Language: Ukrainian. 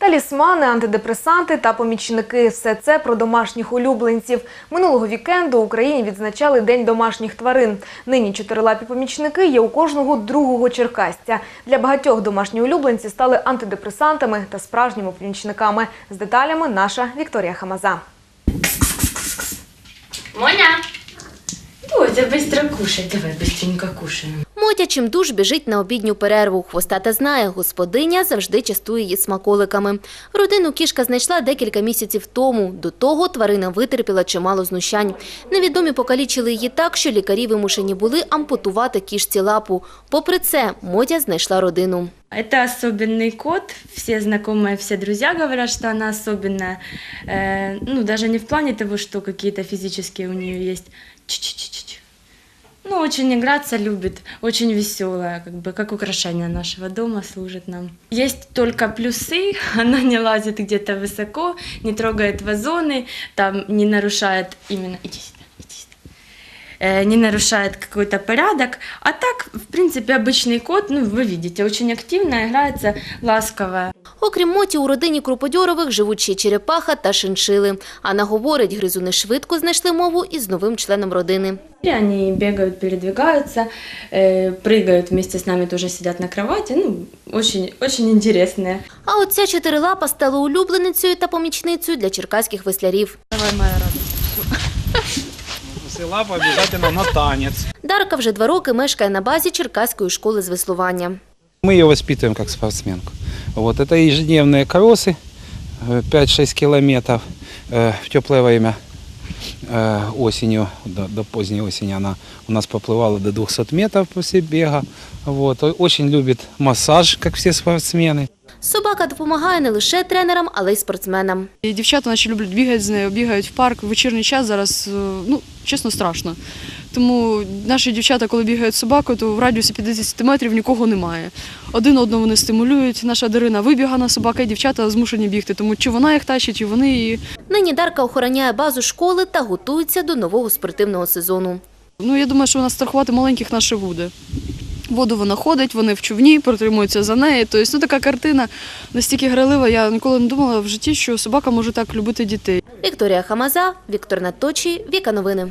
Талісмани, антидепресанти та помічники все це про домашніх улюбленців. Минулого вікенду в Україні відзначали День домашніх тварин. Нині чотирилапі помічники є у кожного другого черкастя. Для багатьох домашні улюбленці стали антидепресантами та справжніми помічниками. З деталями наша Вікторія Хамаза. Моня! Бодя, быстро кушай, давай быстренько кушаем. Мотя чимдуж біжить на обідню перерву. Хвостата знає, господиня завжди частує її смаколиками. Родину кішка знайшла декілька місяців тому. До того тварина витерпіла чимало знущань. Невідомі покалічили її так, що лікарі вимушені були ампутувати кішці лапу. Попри це, Мотя знайшла родину. Это особенный кот. Все знакомые, все друзья говорят, что она особенная. Э, ну, даже не в плане того, что какие-то физические у нее есть. Ч-ч-ч-ч. Очень играться любит, очень веселая, как бы как украшение нашего дома служит нам. Есть только плюсы, она не лазит где-то высоко, не трогает вазоны, там не нарушает именно... Иди сюда, иди сюда. Э, не нарушает какой-то порядок. А так, в принципе, обычный кот, ну, вы видите, очень активно играется, ласковая. Окрім Моті, у родині Круподьорових живуть ще черепаха та шиншили. Анна говорить, гризуни швидко знайшли мову із новим членом родини. И Они бегают, передвигаются, э, прыгают вместе с нами, тоже сидят на кровати. Ну, очень, очень интересные. А от ця чотирилапа стала улюбленицею та помічницею для черкаських веслярів. Давай, моя радость. Села обязательно на танец. Дарка вже два роки мешкає на базі Черкаської школи з веслування. Мы ее воспитываем как спортсменку. Вот это ежедневные кроссы, э, 5-6 километров э, в теплое время э, осенью, до, до поздней осени она у нас поплывала до 200 метров после бега. Вот. О- Очень любит массаж, как все спортсмены. Собака допомагає не лише тренерам, але й спортсменам. І дівчата наші люблять бігати з нею, бігають в парк. В вечірній час зараз, е, ну, чесно, страшно. Тому наші дівчата, коли бігають з собакою, то в радіусі 50 метрів нікого немає. Один одного вони стимулюють. Наша Дарина вибігана собака, і дівчата змушені бігти. Тому чи вона їх тащить, чи вони її. Нині Дарка охороняє базу школи та готується до нового спортивного сезону. Ну, я думаю, що вона страхувати маленьких наше буде. Воду вона ходить, вони в човні, протримуються за неї. Тобто, ну, така картина настільки гралива. Я ніколи не думала в житті, що собака може так любити дітей. Вікторія Хамаза, Віктор Наточі, Віка Новини.